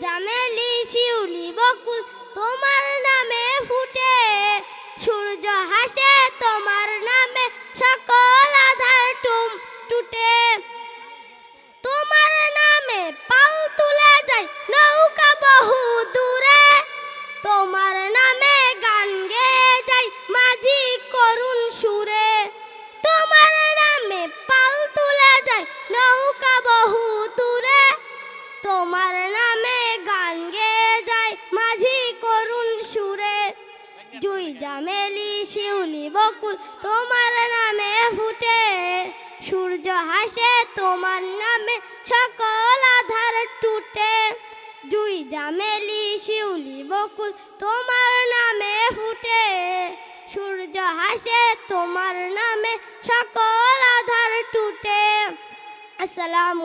জামেলি শিউলি বকুল জুই জামেলি শিউলি বকুল, তোমার নামে ফুটে। সূর্য হাসে, তোমার নামে সকল আধার টুটে। জুই জামেলি শিউলি বকুল, তোমার নামে ফুটে। সূর্য হাসে, তোমার নামে সকল আধার টুটে। আসসালামু